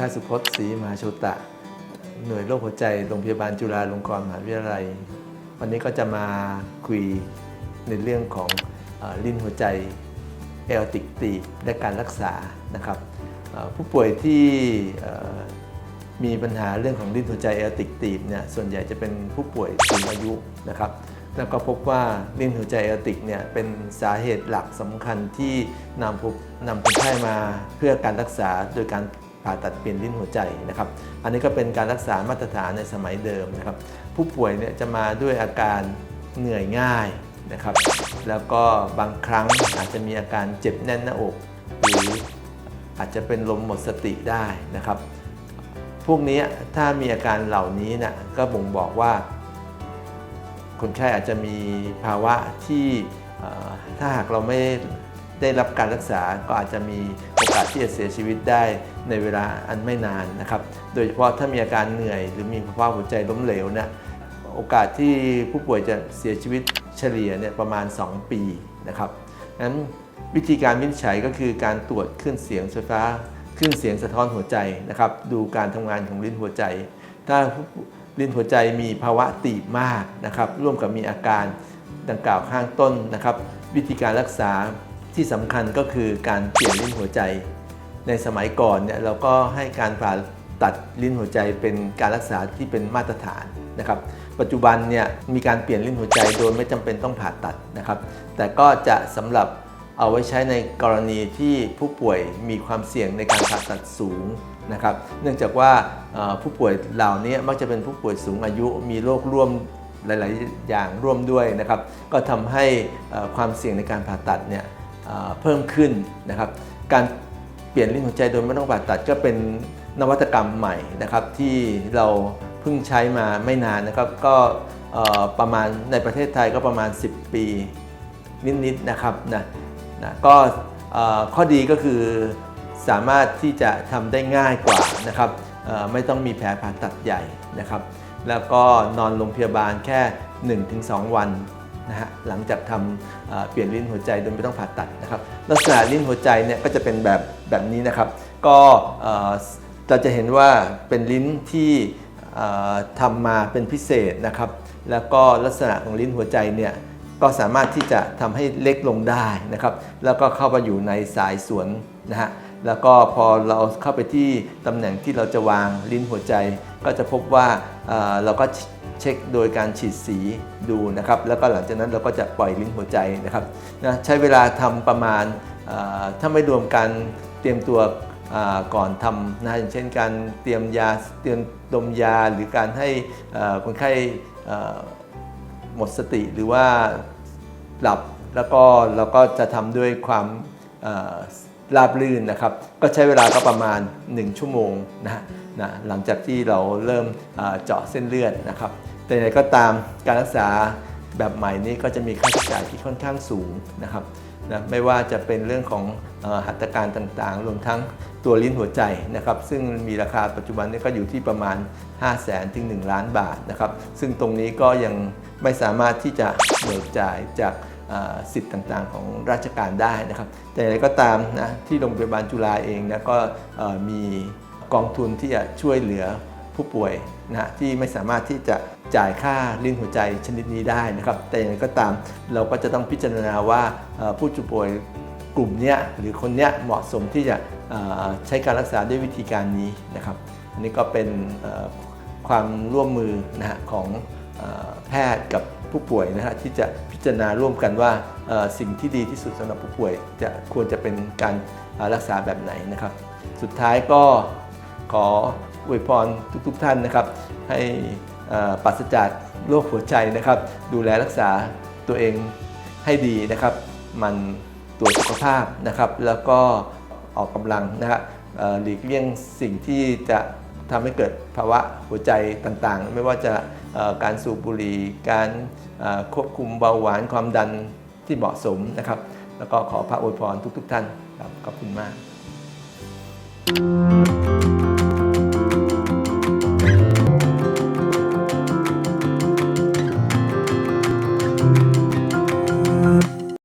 พทย์สุพจน์ศรีมหาโชตะ หน่วยโรคหัวใจโรงพยาบาลจุฬาลงกรณ์มหาวิทยาลัย วันนี้ก็จะมาคุยในเรื่องของอลิ้นหัวใจเอลติกตีบและการรักษานะครับผู้ป่วยที่มีปัญหาเรื่องของลิ้นหัวใจเอลติกตีบเนี่ยส่วนใหญ่จะเป็นผู้ป่วยสูงอายุนะครับแล้วก็พบว่าลิ้นหัวใจเอลติกเนี่ยเป็นสาเหตุหลักสำคัญที่นำผู้นำคนไข้มาเพื่อการรักษาโดยการ ผ่าตัดเปลี่ยนลิ้นหัวใจนะครับ อันนี้ก็เป็นการรักษามาตรฐานในสมัยเดิมนะครับ ผู้ป่วยเนี่ยจะมาด้วยอาการเหนื่อยง่ายนะครับ แล้วก็บางครั้งอาจจะมีอาการเจ็บแน่นหน้าอกหรืออาจจะเป็นลมหมดสติได้นะครับ พวกนี้ถ้ามีอาการเหล่านี้นะก็บ่งบอกว่า คนไข้อาจจะมีภาวะที่ถ้าหากเราไม่ ได้รับการรักษาก็อาจจะมีโอกาสที่จะเสียชีวิตได้ในเวลาอันไม่นานนะครับ โดยเฉพาะถ้ามีอาการเหนื่อยหรือมีภาวะหัวใจล้มเหลวเนะโอกาสที่ผู้ป่วยจะเสียชีวิตเฉลี่ยเนี่ยประมาณ 2 ปีนะครับนั้นวิธีการวินิจฉัยก็คือการตรวจคลื่นเสียงไฟฟ้าคลื่นเสียงสะท้อนหัวใจนะครับ ดูการทำงานของลิ้นหัวใจ ถ้าลิ้นหัวใจมีภาวะตีบมากนะครับ ร่วมกับมีอาการดังกล่าวข้างต้นนะครับ วิธีการรักษา ที่สำคัญก็คือการเปลี่ยนลิ้นหัวใจ ในสมัยก่อนเนี่ยเราก็ให้การผ่าตัดลิ้นหัวใจเป็นการรักษาที่เป็นมาตรฐานนะครับ ปัจจุบันเนี่ยมีการเปลี่ยนลิ้นหัวใจโดยไม่จำเป็นต้องผ่าตัดนะครับ แต่ก็จะสำหรับเอาไว้ใช้ในกรณีที่ผู้ป่วยมีความเสี่ยงในการผ่าตัดสูงนะครับ เนื่องจากว่าผู้ป่วยเหล่านี้มักจะเป็นผู้ป่วยสูงอายุมีโรคร่วมหลาย ๆ อย่างร่วมด้วยนะครับ ก็ทำให้ความเสี่ยงในการผ่าตัดเนี่ย เพิ่มขึ้นนะครับ การเปลี่ยนลิ้นหัวใจโดยไม่ต้องผ่าตัดก็เป็นนวัตกรรมใหม่นะครับที่เราเพิ่งใช้มาไม่นานนะครับก็ประมาณในประเทศไทยก็ประมาณ 10 ปีนิดๆนะครับนะนะก็ข้อดีก็คือสามารถที่จะทำได้ง่ายกว่านะครับไม่ต้องมีแผลผ่าตัดใหญ่นะครับ แล้วก็นอนโรงพยาบาลแค่ 1-2 วัน นะฮะหลังจากทำเปลี่ยนลิ้นหัวใจโดยไม่ต้องผ่าตัดนะครับลักษณะลิ้นหัวใจเนี่ยก็จะเป็นแบบแบบนี้นะครับ ก็เราจะเห็นว่าเป็นลิ้นที่ทำมาเป็นพิเศษนะครับ แล้วก็ลักษณะของลิ้นหัวใจเนี่ยก็สามารถที่จะทำให้เล็กลงได้นะครับ แล้วก็เข้าไปอยู่ในสายสวนนะฮะแล้วก็พอเราเข้าไปที่ตำแหน่งที่เราจะวางลิ้นหัวใจ ก็จะพบว่าเราก็ เช็คโดยการฉีดสีดูนะครับ แล้วก็หลังจากนั้นเราก็จะปล่อยลิ้นหัวใจนะครับนะใช้เวลาทำประมาณถ้าไม่รวมการเตรียมตัวก่อนทำนะอย่างเช่นการเตรียมยาเตรียมดมยาหรือการให้คนไข้หมดสติหรือว่าหลับแล้วก็เราก็จะทำด้วยความราบลื่นนะครับ ก็ใช้เวลาก็ประมาณ 1 ชั่วโมงนะนะหลังจากที่เราเริ่มเจาะเส้นเลือดนะครับ แต่อย่างไรก็ตามการรักษาแบบใหม่นี้ก็จะมีค่าใช้จ่ายที่ค่อนข้างสูงนะครับนะไม่ว่าจะเป็นเรื่องของหัตถการต่างๆ รวมทั้งตัวลิ้นหัวใจนะครับ ซึ่งมีราคาปัจจุบันนี้ก็อยู่ที่ประมาณ 5 0 0แสนถึง 1 ล้านบาทนะครับ ซึ่งตรงนี้ก็ยังไม่สามารถที่จะเบิกจ่ายจากสิทธิ์ต่างๆ ของราชการได้นะครับ แต่อย่างไรก็ตามนะที่โรงพยาบาลจุฬาเองนะก็มีกองทุนที่จะช่วยเหลือ ผู้ป่วยนะที่ไม่สามารถที่จะจ่ายค่าลิ้นหัวใจชนิดนี้ได้นะครับ แต่อย่างไรก็ตามเราก็จะต้องพิจารณาว่าผู้ป่วยกลุ่มนี้หรือคนเนี้ยเหมาะสมที่จะใช้การรักษาด้วยวิธีการนี้นะครับ อันนี้ก็เป็นความร่วมมือนะฮะของแพทย์กับผู้ป่วยนะฮะที่จะพิจารณาร่วมกันว่าสิ่งที่ดีที่สุดสำหรับผู้ป่วยจะควรจะเป็นการรักษาแบบไหนนะครับ สุดท้ายก็ขอ อวยพรทุกๆทท่านนะครับ ให้ปราศจากโรคหัวใจนะครับ ดูแลรักษาตัวเองให้ดีนะครับ มันตรวจสุขภาพนะครับ แล้วก็ออกกำลังนะฮะหลีกเลี่ยงสิ่งที่จะทำให้เกิดภาวะหัวใจต่างๆ ไม่ว่าจะการสูบบุหรี่การควบคุมเบาหวานความดันที่เหมาะสมนะครับ แล้วก็ขอพระอวยพรทุกๆท่านครับขอบคุณมาก